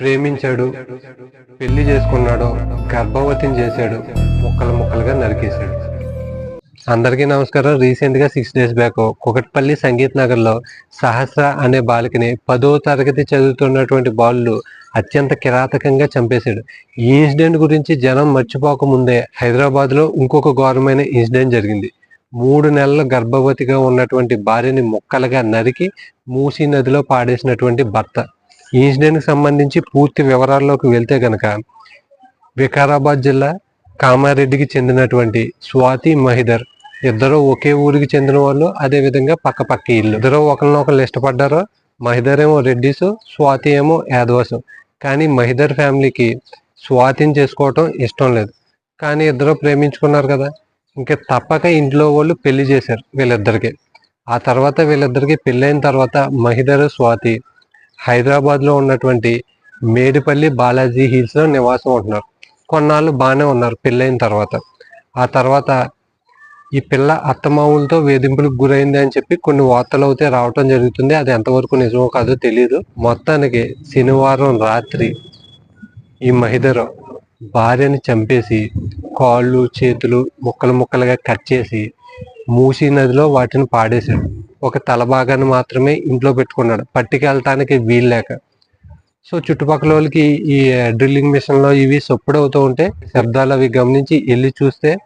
ప్రేమించాడు పెళ్ళి చేసుకున్నాడు గర్భవతిని చేశాడు ముక్కలు ముక్కలుగా నరికేశాడు. అందరికీ నమస్కారం. రీసెంట్గా six days back Kukatpally Sangeet నగర్లో సహస్ర అనే బాలికని పదో తరగతి చదువుతున్నటువంటి బాలుడు అత్యంత కిరాతకంగా చంపేశాడు. ఈ ఇన్సిడెంట్ గురించి జనం మర్చిపోక ముందే ఇంకొక ఘోరమైన ఇన్సిడెంట్ జరిగింది. మూడు నెలల గర్భవతిగా ఉన్నటువంటి భార్యని ముక్కలుగా నరికి మూసీ నదిలో పాడేసినటువంటి భర్త. ఈ ఇన్సిడెంట్కి సంబంధించి పూర్తి వివరాల్లోకి వెళ్తే గనక వికారాబాద్ జిల్లా కామారెడ్డికి చెందినటువంటి స్వాతి మహిదర్ ఇద్దరు ఒకే ఊరికి చెందిన వాళ్ళు అదే విధంగా పక్క పక్క ఇల్లు. ఇద్దరు ఒకరినొకరు ఇష్టపడ్డారు మహిదర్ ఏమో రెడ్డిస్ స్వాతి ఏమో యాదవస్. కానీ మహిదర్ ఫ్యామిలీకి స్వాతిని చేసుకోవటం ఇష్టం లేదు. కానీ ఇద్దరు ప్రేమించుకున్నారు కదా. ఇంకా తప్పక ఇంట్లో వాళ్ళు పెళ్ళి చేశారు వీళ్ళిద్దరికి. ఆ తర్వాత వీళ్ళిద్దరికి పెళ్ళైన తర్వాత మహిదర్ స్వాతి హైదరాబాద్లో ఉన్నటువంటి మేడిపల్లి బాలాజీ హిల్స్లో నివాసం ఉంటున్నారు. కొన్నాళ్ళు బాగానే ఉన్నారు పెళ్ళైన తర్వాత. ఆ తర్వాత ఈ పిల్ల అత్తమావులతో వేధింపులకు గురైంది అని చెప్పి కొన్ని వార్తలు అయితే రావటం జరుగుతుంది. అది ఎంతవరకు నిజమో కాదో తెలియదు మొత్తానికి శనివారం రాత్రి ఈ మహిదర్ భార్యని చంపేసి కాళ్ళు చేతులు ముక్కలు ముక్కలుగా కట్ చేసి మూసీ నదిలో వాటిని పాడేశాడు. ఒక తల భాగాన్ని మాత్రమే ఇంట్లో పెట్టుకున్నాడు. పట్టుకెళ్ళటానికి వీలు లేక. సో చుట్టుపక్కల వాళ్ళకి ఈ డ్రిల్లింగ్ మిషన్లో ఇవి సొప్పుడు అవుతూ ఉంటే శబ్దాలు అవి గమనించి వెళ్ళి చూస్తే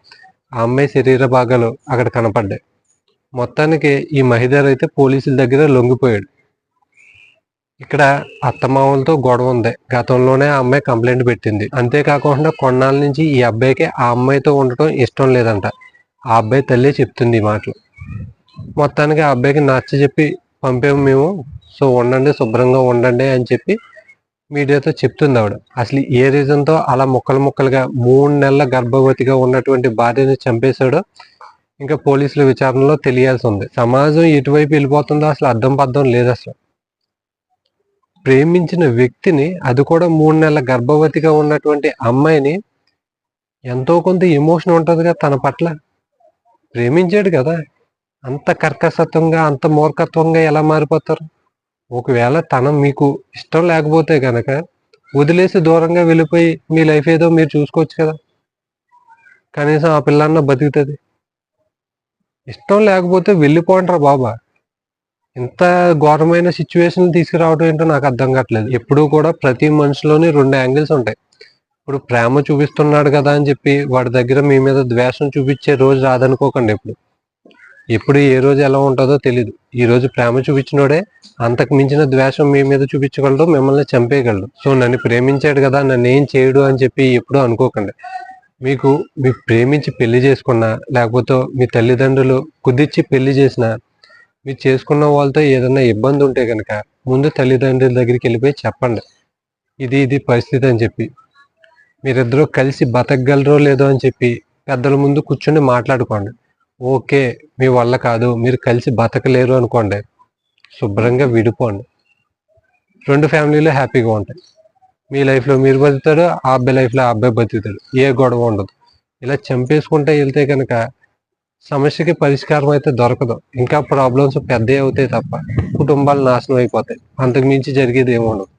ఆ అమ్మాయి శరీర భాగాలు అక్కడ కనపడ్డాయి. మొత్తానికి ఈ మహిదర్ అయితే పోలీసుల దగ్గర లొంగిపోయాడు. ఇక్కడ అత్తమామలతో గొడవ ఉంది. గతంలోనే ఆ అమ్మాయి కంప్లైంట్ పెట్టింది. అంతేకాకుండా కొన్నాళ్ళ నుంచి ఈ అబ్బాయికి ఆ అమ్మాయితో ఉండటం ఇష్టం లేదంట. ఆ అబ్బాయి తల్లే చెప్తుంది ఈ మాటలు. మొత్తానికి ఆ అబ్బాయికి నచ్చ చెప్పి పంపాము మేము. సో ఉండండి శుభ్రంగా ఉండండి అని చెప్పి మీడియాతో చెప్తుంది ఆవిడ. అసలు ఏ రీజన్తో అలా ముక్కలు ముక్కలుగా మూడు నెలల గర్భవతిగా ఉన్నటువంటి భార్యను చంపేశాడో ఇంకా పోలీసుల విచారణలో తెలియాల్సి ఉంది. సమాజం ఎటువైపు వెళ్ళిపోతుందో అసలు అర్థం పర్థం లేదు అసలు. ప్రేమించిన వ్యక్తిని అది కూడా మూడు నెలల గర్భవతిగా ఉన్నటువంటి అమ్మాయిని ఎంతో కొంత ఎమోషన్ ఉంటుందిగా తన పట్ల. ప్రేమించాడు కదా. అంత కర్కశత్వంగా అంత మూర్ఖత్వంగా ఎలా మారిపోతారు? ఒకవేళ తన మీకు ఇష్టం లేకపోతే కనుక వదిలేసి దూరంగా వెళ్ళిపోయి మీ లైఫ్ ఏదో మీరు చూసుకోవచ్చు కదా. కనీసం ఆ పిల్లన్న బతుకుతుంది. ఇష్టం లేకపోతే వెళ్ళిపోంటారు బాబా. ఇంత ఘోరమైన సిచ్యువేషన్ తీసుకురావడం ఏంటో నాకు అర్థం కావట్లేదు. ఎప్పుడూ కూడా ప్రతి మనిషిలోని రెండు యాంగిల్స్ ఉంటాయి. ఇప్పుడు ప్రేమ చూపిస్తున్నాడు కదా అని చెప్పి వాడి దగ్గర మీ మీద ద్వేషం చూపించే రోజు రాదనుకోకండి ఇప్పుడు ఎప్పుడు ఏ రోజు ఎలా ఉంటుందో తెలియదు ఈ రోజు ప్రేమ చూపించినోడే అంతకు మించిన ద్వేషం మీ మీద చూపించగలడు మిమ్మల్ని చంపేయగలడు. సో నన్ను ప్రేమించాడు కదా నన్ను ఏం చేయడు అని చెప్పి ఎప్పుడు అనుకోకండి. మీకు మీ ప్రేమించి పెళ్ళి చేసుకున్నా లేకపోతే మీ తల్లిదండ్రులు కుదిర్చి పెళ్ళి చేసినా మీరు చేసుకున్న వాళ్ళతో ఏదైనా ఇబ్బంది ఉంటే కనుక ముందు తల్లిదండ్రుల దగ్గరికి వెళ్ళిపోయి చెప్పండి. ఇది ఇది పరిస్థితి అని చెప్పి. మీరిద్దరూ కలిసి బతకగలరో లేదో అని చెప్పి పెద్దల ముందు కూర్చొని మాట్లాడుకోండి. ఓకే మీ వల్ల కాదు మీరు కలిసి బతకలేరు అనుకోండి. శుభ్రంగా విడిపోండి. రెండు ఫ్యామిలీలు హ్యాపీగా ఉంటాయి. మీ లైఫ్లో మీరు బతుకుతాడు ఆ అబ్బాయి లైఫ్లో ఆ అబ్బాయి బతుకుతాడు. ఏ గొడవ ఉండదు. ఇలా చంపేసుకుంటే వెళ్తే కనుక సమస్యకి పరిష్కారం అయితే దొరకదు. ఇంకా ప్రాబ్లమ్స్ పెద్దవి అవుతాయి తప్ప కుటుంబాలు నాశనం అయిపోతాయి. అంతకు మించి జరిగేది ఏమి ఉండదు.